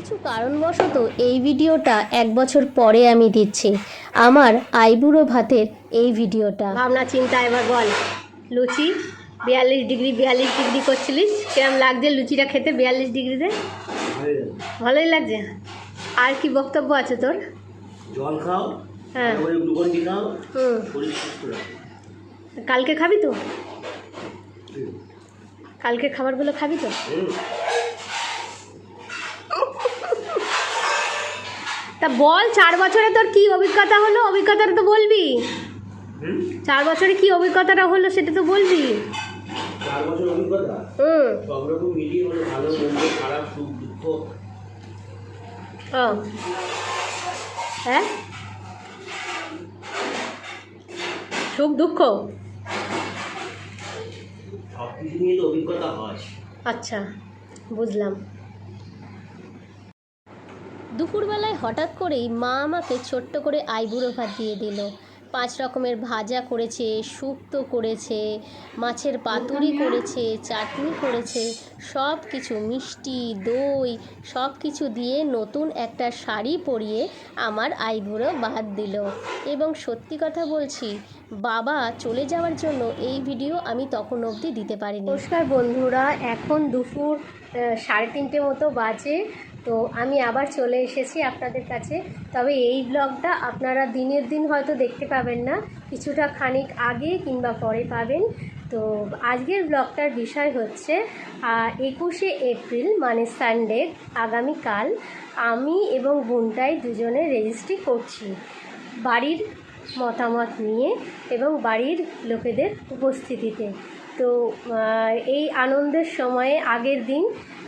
কিছু কারণবশত এই ভিডিওটা এক বছর পরে আমি দিচ্ছি। আমার আইবুড়ো ভাতের এই ভিডিওটা। ভাবনা চিন্তা এবার বল। লুচি বিয়াল্লিশ ডিগ্রি বিয়াল্লিশ ডিগ্রি করছিলিস? কিরম লাগছে লুচিটা খেতে বিয়াল্লিশ ডিগ্রিতে? ভালোই লাগছে। আর কি বক্তব্য আছে তোর? জল খাও হ্যাঁ। খাও কালকে খাবি তো? কালকে খাবারগুলো খাবি তো? তা বল চার বছরে তোর কি অভিজ্ঞতা হলো? অভিজ্ঞতাটা তো বলবি। চার বছরে কি অভিজ্ঞতাটা হলো সেটা তো বলবি। চার বছর অভিজ্ঞতা? হুম। সব রকম মিলিয়ে ভালো মন্দ খারাপ সুখ দুঃখ। হ্যাঁ? সুখ দুঃখ? সব কিছু নিয়ে তো অভিজ্ঞতা হয়। আচ্ছা বুঝলাম। দুপুরবেলায় হঠাৎ করেই মা আমাকে ছোট্ট করে আইবুড়ো ভাত দিয়ে দিল। পাঁচ রকমের ভাজা করেছে, শুক্তো করেছে, মাছের পাতুরি করেছে, চাটনি করেছে সব কিছু মিষ্টি, দই সব কিছু দিয়ে নতুন একটা শাড়ি পরিয়ে আমার আইবুড়ো ভাত দিল। এবং সত্যি কথা বলছি, বাবা চলে যাওয়ার জন্য এই ভিডিও আমি তখন অবধি দিতে পারিনি। নমস্কার বন্ধুরা, এখন দুপুর সাড়ে তিনটে মতো বাজে। তো আমি আবার চলে এসেছি আপনাদের কাছে। তবে এই ব্লগটা আপনারা দিনের দিন হয়তো দেখতে পাবেন না। কিছুটা খানিক আগে কিংবা পরে পাবেন। তো আজকের ব্লগটার বিষয় হচ্ছে একুশে এপ্রিল মানে সানডে, আগামীকাল আমি এবং বোনটাই দুজনে রেজিস্ট্রি করছি বাড়ির মতামত নিয়ে এবং বাড়ির লোকেদের উপস্থিতিতে। তো এই আনন্দের সময়ে আগের দিন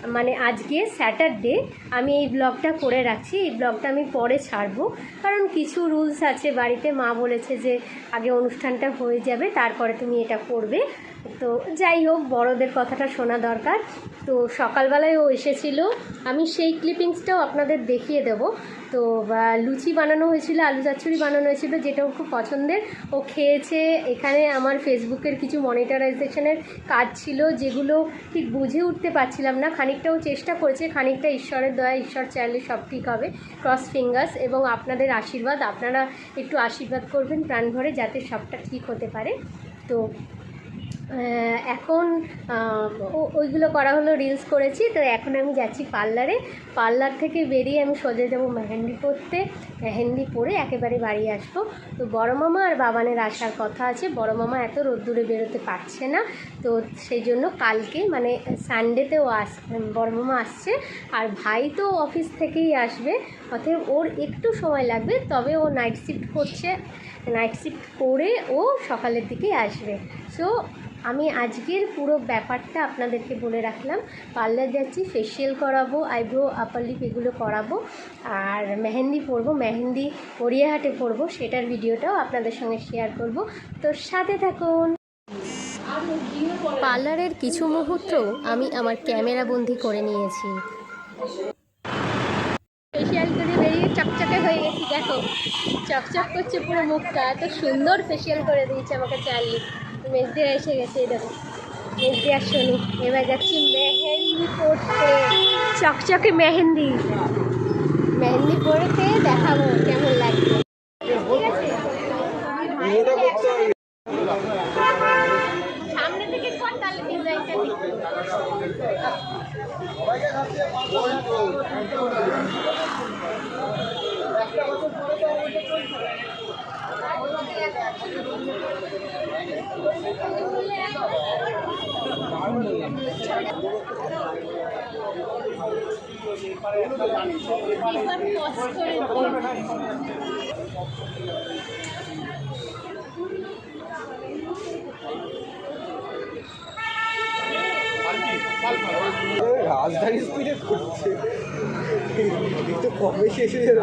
মানে আজকে স্যাটারডে, আমি এই ব্লগটা করে রাখছি। এই ব্লগটা আমি পরে ছাড়বো। কারণ কিছু রুলস আছে বাড়িতে। মা বলেছে যে আগে অনুষ্ঠানটা হয়ে যাবে, তারপরে তুমি এটা করবে। তো যাই হোক, বড়দের কথাটা শোনা দরকার। তো সকালবেলায় ও এসেছিল। আমি সেই ক্লিপিংসটাও আপনাদের দেখিয়ে দেবো। তো লুচি বানানো হয়েছিল, আলু চচ্চড়ি বানানো হয়েছিল যেটা ওর খুব পছন্দের। ও খেয়েছে। এখানে আমার ফেসবুকের কিছু মনিটারাইজেশনের কাজ ছিল, যেগুলো ঠিক বুঝে উঠতে পারছিলাম না। খানিকটাও চেষ্টা করেছে, খানিকটা ঈশ্বরের দয়া, ঈশ্বর চাইলে সব ঠিক হবে। ক্রস ফিঙ্গার্স এবং আপনাদের আশীর্বাদ, আপনারা একটু আশীর্বাদ করবেন প্রাণ ভরে যাতে সবটা ঠিক হতে পারে। তো এখন ওইগুলো করা হলো রিলস করেছি। তো এখন আমি যাচ্ছি পার্লারে। পার্লার থেকে বেরিয়ে আমি সোজা যাব মেহেন্দি পরতে। মেহেন্দি পরে একেবারে বাড়ি আসব। তো বড় মামা আর বাবানের আসার কথা আছে। বড় মামা এত রোদ্দুরে বেরোতে পারছে না। তো সেই জন্য কালকে মানে সানডেতেও আস, বড় মামা আসছে। আর ভাই তো অফিস থেকেই আসবে। অতএব ওর একটু সময় লাগবে। তবে ও নাইট শিফট করছে। নাইট শিফট করে ও সকালের দিকেই আসবে। সো আমি আজকের পুরো ব্যাপারটা আপনাদেরকে বলে রাখলাম। পার্লার যাচ্ছি ফেসিয়াল করাবো আইব্রো আপার লিপ এগুলো করাবো, আর মেহেন্দি পরবো, মেহেন্দি গড়িয়াহাটে পরবো, সেটার ভিডিওটাও আপনাদের সঙ্গে শেয়ার করব। তো সাথে থাকুন। পার্লারের কিছু মুহূর্ত আমি আমার ক্যামেরা বন্দি করে নিয়েছি। ফেসিয়াল করে বেরিয়ে চকচকে হয়ে গেছি, দেখো। চকচক করছে পুরো মুখটা, এত সুন্দর ফেসিয়াল করে দিয়েছে আমাকে চার্লি মেজদিরা এসে গেছে, এই দেখো। মেজদি আর এবার যাচ্ছি মেহেন্দি পড়তে চকচকে মেহেন্দি। মেহেন্দি পড়তে দেখাবো কেমন লাগবে সামনে থেকে কর তাহলে ডিজাইনটা দিই। রাজধানী স্পিডে করছে কমে শেষ হয়ে যাবে?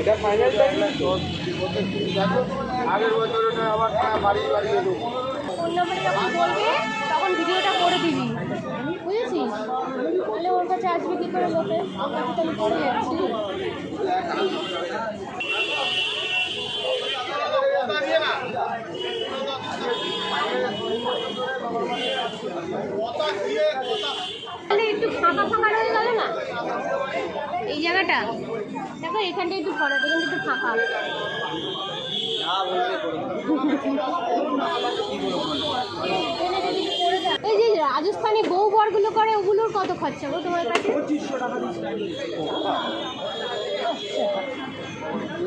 এটা ফাইনাল টাইম আগের বছর ওটা আবার বাড়ি বাড়ি যখন বলবে তখন ভিডিওটা করে দিবি। বুঝেছিস? তাহলে ওর কাছে আসবে কি করে লোকে আমার কাছে তো আমি করে যাচ্ছি। তাহলে একটু ফাঁকা ফাঁকা রয়ে গেল না? এই জায়গাটা? দেখো এখানটা একটু ভরা এখানটা একটু ফাঁকা এই যে রাজস্থানি বউ বরগুলো করে, ওগুলোর কত খরচা গো তোমার কাছে?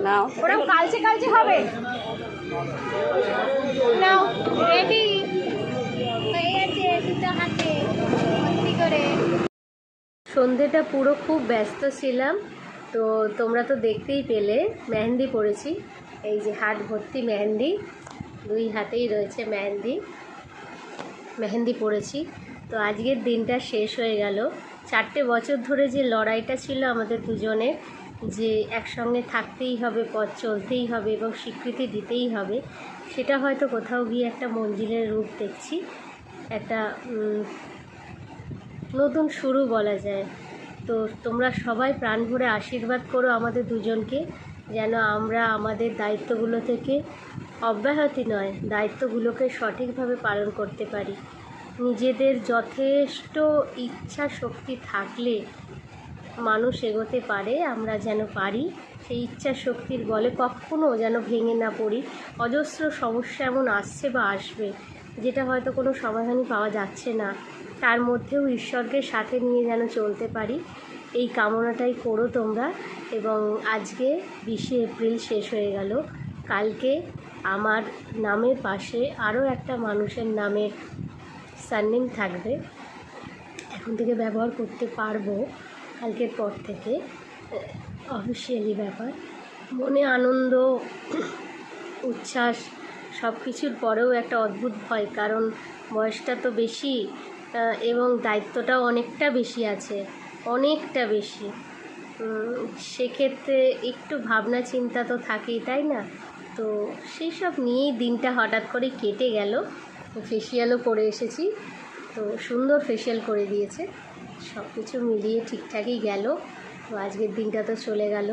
নাও। ওরকম কালচে কালচে হবে। নাও, রেডি। হয়ে গেছে করে। সন্ধেটা পুরো খুব ব্যস্ত ছিলাম। তো তোমরা তো দেখতেই পেলে, মেহেন্দি পড়েছি এই যে হাত ভর্তি মেহেন্দি, দুই হাতেই রয়েছে মেহেন্দি। মেহেন্দি পড়েছি তো আজকের দিনটা শেষ হয়ে গেল। চারটে বছর ধরে যে লড়াইটা ছিল আমাদের দুজনের যে একসঙ্গে থাকতেই হবে, পথ চলতেই হবে এবং স্বীকৃতি দিতেই হবে, সেটা হয়তো কোথাও গিয়ে একটা মঞ্জিলের রূপ দেখছি। একটা নতুন শুরু বলা যায়। তো তোমরা সবাই প্রাণ ভরে আশীর্বাদ করো আমাদের দুজনকে, যেন আমরা আমাদের দায়িত্বগুলো থেকে অব্যাহতি নয়, দায়িত্বগুলোকে সঠিকভাবে পালন করতে পারি। নিজেদের যথেষ্ট ইচ্ছা শক্তি থাকলে মানুষ এগোতে পারে, আমরা যেন পারি। সেই ইচ্ছা শক্তির বলে কখনো যেন ভেঙে না পড়ি। অজস্র সমস্যা এমন আসছে বা আসবে, যেটা হয়তো কোনো সমাধানই পাওয়া যাচ্ছে না। তার মধ্যেও ঈশ্বরকে সাথে নিয়ে যেন চলতে পারি। এই কামনাটাই করো তোমরা এবং আজকে বিশে এপ্রিল শেষ হয়ে গেল। কালকে আমার নামের পাশে আরও একটা মানুষের নামের সারনেম থাকবে। এখন থেকে ব্যবহার করতে পারব কালকের পর থেকে, অফিসিয়ালি ব্যাপার। মনে আনন্দ, উচ্ছ্বাস সব কিছুর পরেও একটা অদ্ভুত ভয়, কারণ বয়সটা তো বেশি এবং দায়িত্বটাও অনেকটা বেশি আছে, অনেকটা বেশি। সেক্ষেত্রে একটু ভাবনা চিন্তা তো থাকেই, তাই না? তো সেই সব নিয়েই দিনটা হঠাৎ করে কেটে গেল। ফেসিয়ালও করে এসেছি, তো সুন্দর ফেসিয়াল করে দিয়েছে। সব কিছু মিলিয়ে ঠিকঠাকই গেল। তো আজকের দিনটা তো চলে গেল।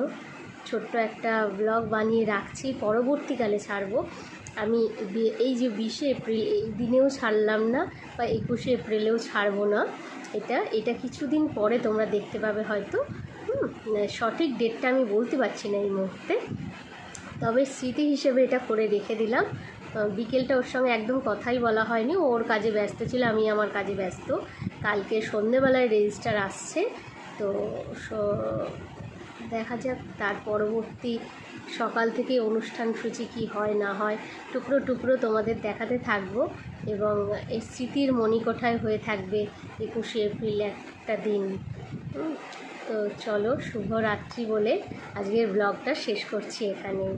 ছোট্ট একটা ব্লগ বানিয়ে রাখছি, পরবর্তীকালে ছাড়বো। আমি এই যে বিশে এপ্রিল এই দিনেও ছাড়লাম না বা একুশে এপ্রিলেও ছাড়বো না। এটা এটা কিছুদিন পরে তোমরা দেখতে পাবে হয়তো। হুম, সঠিক ডেটটা আমি বলতে পারছি না এই মুহূর্তে। তবে স্মৃতি হিসেবে এটা করে রেখে দিলাম। বিকেলটা ওর সঙ্গে একদম কথাই বলা হয়নি। ওর কাজে ব্যস্ত ছিল আমি আমার কাজে ব্যস্ত। কালকে সন্ধেবেলায় রেজিস্টার আসছে তো দেখা যাক তার পরবর্তী সকাল থেকে অনুষ্ঠান সূচি কী হয়, না হয়। টুকরো টুকরো তোমাদের দেখাতে থাকব এবং এই স্মৃতির মণিকোঠায় হয়ে থাকবে একুশে এপ্রিল একটা দিন। তো চলো, শুভরাত্রি বলে আজকের ব্লগটা শেষ করছি এখানেই।